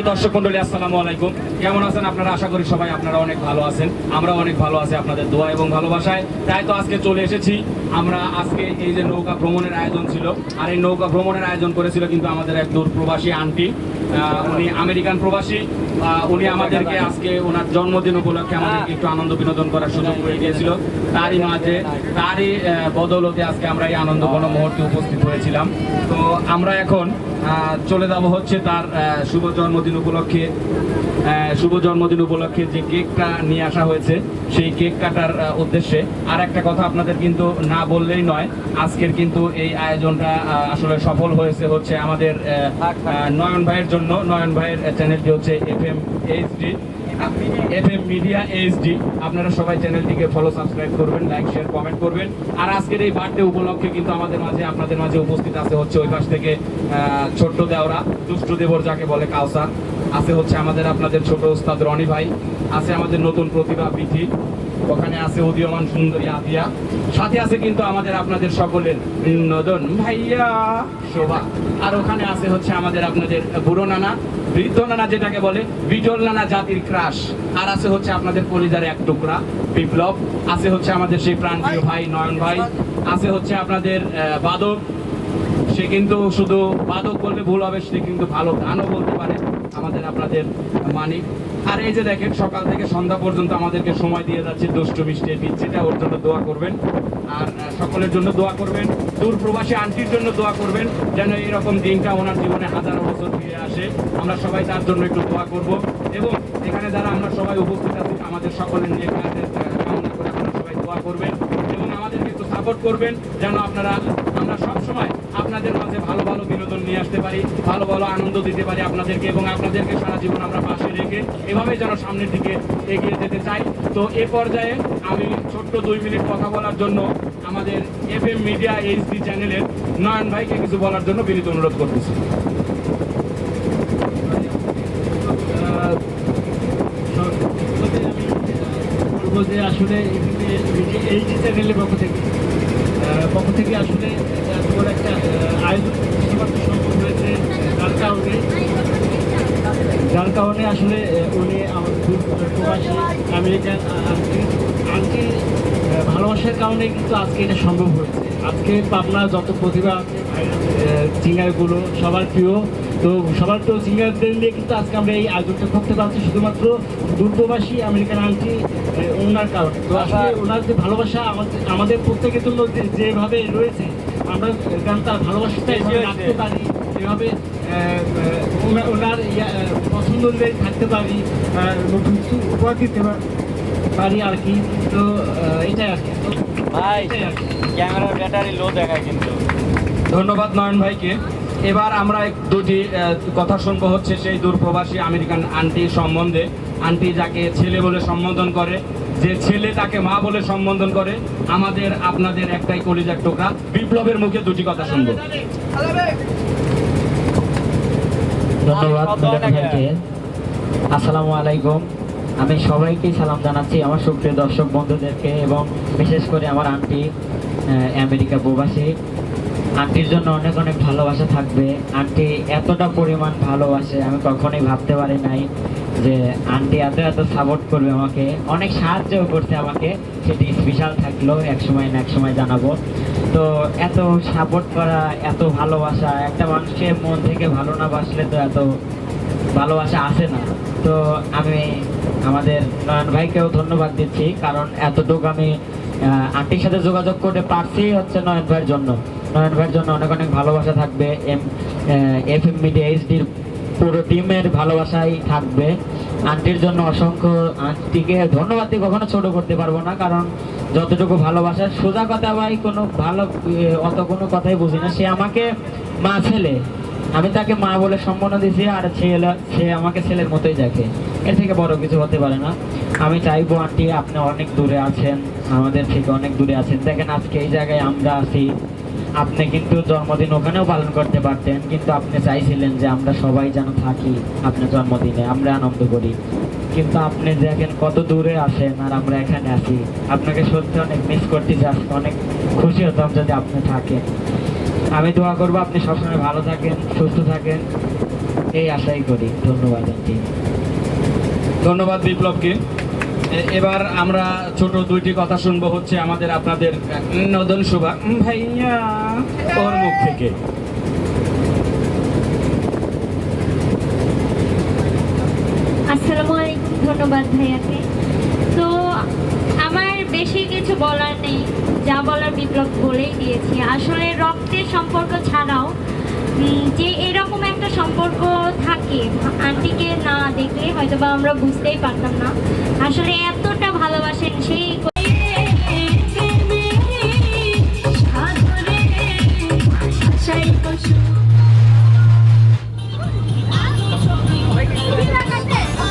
দর্শক মন্ডলী, আসসালামু আলাইকুম। কেমন আছেন আপনারা? আশা করি সবাই আপনারা অনেক ভালো আছেন। আমরা অনেক ভালো আছি আপনাদের দোয়া এবং ভালোবাসায়। তাই তো আজকে চলে এসেছি। আমরা আজকে এই যে নৌকা ভ্রমণের আয়োজন ছিল, আর এই নৌকা ভ্রমণের আয়োজন করেছিল কিন্তু আমাদের এক দূর প্রবাসী আন্টি। উনি আমেরিকান প্রবাসী। উনি আমাদেরকে আজকে ওনার জন্মদিন উপলক্ষে আমাদেরকে একটু আনন্দ বিনোদন করার সুযোগ করে দিয়েছিল। তারই মাঝে, তারই বদৌলতে আজকে আমরা এই আনন্দ ঘন মুহূর্তে উপস্থিত হয়েছিলাম। তো আমরা এখন চলে যাব হচ্ছে তার শুভ জন্মদিন উপলক্ষে শুভ জন্মদিন উপলক্ষে যে কেকটা নিয়ে আসা হয়েছে, সেই কেক কাটার উদ্দেশ্যে। আর একটা কথা আপনাদের কিন্তু না বললেই নয়, আজকের কিন্তু এই আয়োজনটা আসলে সফল হয়েছে হচ্ছে আমাদের নয়ন ভাইয়ের জন্য। নয়ন ভাইয়ের চ্যানেলটি হচ্ছে F M HD F M media HD আপনারা সবাই চ্যানেলটিকে ফলো সাবস্ক্রাইব করবেন লাইক শেয়ার কমেন্ট করবেন। আর আজকের এই বার্থডে উপলক্ষে কিন্তু আমাদের মাঝে, আপনাদের মাঝে উপস্থিত আছে হচ্ছে ওই পাশ থেকে ছোট্ট দেওরা, দুষ্টু দেবর যাকে বলে কাউসার। আছে হচ্ছে আমাদের আপনাদের ছোট ওস্তাদ রনি ভাই, আছে আমাদের নতুন প্রতিভা বিধি ওখানে আছে উদীয়মান সুন্দরী আদিয়া সাথে আছে কিন্তু আমাদের আপনাদের সকলের নদন ভাইয়া শোভা। আর ওখানে আছে হচ্ছে আমাদের আপনাদের বুড়ো নানা বৃদ্ধ নানা যেটাকে বলে বিজল নানা জাতির ক্রাশ। আর আছে হচ্ছে আপনাদের কলিজার এক টুকরা বিপ্লব। আছে হচ্ছে আমাদের সেই প্রাণপ্রিয় ভাই নয়ন ভাই। আছে হচ্ছে আপনাদের আহ, বাদক সে কিন্তু শুধু বাদক বললে ভুল হবে, সে কিন্তু ভালো গানও বলতে পারে আমাদের আপনাদের মানিক। আর এই যে দেখেন, সকাল থেকে সন্ধ্যা পর্যন্ত আমাদেরকে সময় দিয়ে যাচ্ছে দুষ্টু মিষ্টির পিচ্ছিটা ওর জন্য দোয়া করবেন। আর সকলের জন্য দোয়া করবেন। দূর প্রবাসী আন্টির জন্য দোয়া করবেন, যেন এরকম দিনটা ওনার জীবনে হাজারো বছর ফিরে আসে। আমরা সবাই তার জন্য একটু দোয়া করব। এবং এখানে যারা আমরা সবাই উপস্থিত আছি, আমাদের সকলের নিয়ে কামনা করে আপনারা সবাই দোয়া করবেন। এবং আমাদেরকে সাপোর্ট করবেন, যেন আপনারা, আমরা সব সময় আপনাদের মাঝে ভালো ভালো বিনোদন নিয়ে আসতে পারি, ভালো ভালো আনন্দ দিতে পারি আপনাদেরকে এবং আপনাদেরকে সারা জীবন আমরা পাশে রেখে এভাবে যেন সামনের দিকে এগিয়ে যেতে চাই। তো এ পর্যায়ে আমি ছোট্ট দুই মিনিট কথা বলার জন্য আমাদের এফ এম মিডিয়া এইচডি চ্যানেলের নয়ন ভাইকে কিছু বলার জন্য বিনীত অনুরোধ করতেছি। যে আসলে এই চ্যানেলের পক্ষ থেকে পক্ষ থেকে আসলে বড় একটা আয়োজন সম্ভব হয়েছে যার কারণে। যার কারণে আসলে উনি আমাদের দূর প্রবাসী, আমেরিকান আন্টি ভালোবাসার কারণে কিন্তু আজকে এটা সম্ভব হয়েছে। আজকে পাবনার যত প্রতিভা সিঙ্গারগুলো সবার প্রিয়। তো সবার তো সিঙ্গারদের নিয়ে কিন্তু আজকে আমরা এই আয়োজনটা করতে পারছি শুধুমাত্র দূরপ্রবাসী আমেরিকান আন্টি ওনার কারণে। তো আসলে ওনার যে ভালোবাসা আমাদের আমাদের প্রত্যেকের জন্য যে- যেভাবে রয়েছে আমরা যেন তার ভালোবাসাটা রাখতে পারি আহ, ওনার ইয়া, পছন্দ অনুযায়ী থাকতে পারি নতুন কিছু উপহার দিতে পারি আর কি। তো এটাই আর কি। ভাই ক্যামেরার ব্যাটারি লো দেখায় কিন্তু। ধন্যবাদ নয়ন ভাইকে। এবার আমরা এক দুটি কথা শুনব হচ্ছে সেই দূরপ্রবাসী আমেরিকান আন্টি সম্বন্ধে। আন্টি যাকে ছেলে বলে সম্বোধন করে যে ছেলে তাকে মা বলে সম্বোধন করে আমাদের আপনাদের একটাই কলিজার টোকা। বিপ্লবের মুখে দুটি কথা শুনব। ধন্যবাদ আসসালামু আলাইকুম। আমি সবাইকে সালাম জানাচ্ছি আমার সুপ্রিয় দর্শক বন্ধুদেরকে এবং বিশেষ করে আমার আন্টি আমেরিকা প্রবাসী। আন্টির জন্য অনেক অনেক ভালোবাসা থাকবে। আন্টি এতটা পরিমাণ ভালোবাসে আমি কখনোই ভাবতে পারি নাই। যে আন্টি এত এত সাপোর্ট করবে আমাকে, অনেক সাহায্যও করছে আমাকে, সেটি স্পেশাল থাকল এক সময় না এক সময় জানাব। তো এত সাপোর্ট করা, এত ভালোবাসা, একটা মানুষকে মন থেকে ভালো না বাসলে তো এত ভালোবাসা আসে না। তো আমি আমাদের নয়ন ভাইকেও ধন্যবাদ দিচ্ছি, কারণ এতটুকু আমি আন্টির সাথে যোগাযোগ করতে পারছি হচ্ছে নয়ন ভাইয়ের জন্য। নয়ন ভাইয়ের জন্য অনেক অনেক ভালোবাসা থাকবে, এম এফ এম মিডিয়া এইচডির পুরো টিমের ভালোবাসাই থাকবে। আন্টির জন্য অসংখ্য আন্টিকে ধন্যবাদ দিয়ে কখনো ছোট করতে পারব না, কারণ যতটুকু ভালোবাসা, সোজা কথা ভাই, কোনো ভালো অত কোনো কথাই বুঝি না। সে আমাকে মা ছেলে। আমি তাকে মা বলে সম্মান দিয়েছি আর ছেলে সে আমাকে ছেলের মতোই দেখে। এর থেকে বড় কিছু হতে পারে না। আমি চাইব আন্টি, আপনি অনেক দূরে আছেন, আমাদের থেকে অনেক দূরে আছেন। দেখেন আজকে এই জায়গায় আমরা আছি। আপনি কিন্তু জন্মদিন ওখানেও পালন করতে পারতেন, কিন্তু আপনি চাইছিলেন যে আমরা সবাই যেন থাকি আপনার জন্মদিনে, আমরা আনন্দ করি। কিন্তু আপনি দেখেন কত দূরে আসেন আর আমরা এখানে আছি। আপনাকে সত্যি অনেক মিস করতেছি, আজকে অনেক খুশি হতাম যদি আপনি থাকেন। আমি দোয়া করব আপনি সবসময় ভালো থাকেন, সুস্থ থাকেন। এই আশাই করি। ধন্যবাদ ধন্যবাদ বিপ্লবকে। এবার আমরা ছোট দুইটি কথা শুনব হচ্ছে আমাদের আপনাদের নদন শুভা ভাইয়া। ওর মুখ থেকে। আসসালামু আলাইকুম, ধন্যবাদ ভাইয়াকে। তো আমার বেশি কিছু বলার নেই, যা বলার বিপ্লব বলেই দিয়েছি। আসলে রক্তের সম্পর্ক ছাড়াও যে এরকম একটা সম্পর্ক থাকে, আন্টিকে না দেখলে হয়তো বা আমরা বুঝতেই পারতাম না। আসলে এতটা ভালোবাসেন সেই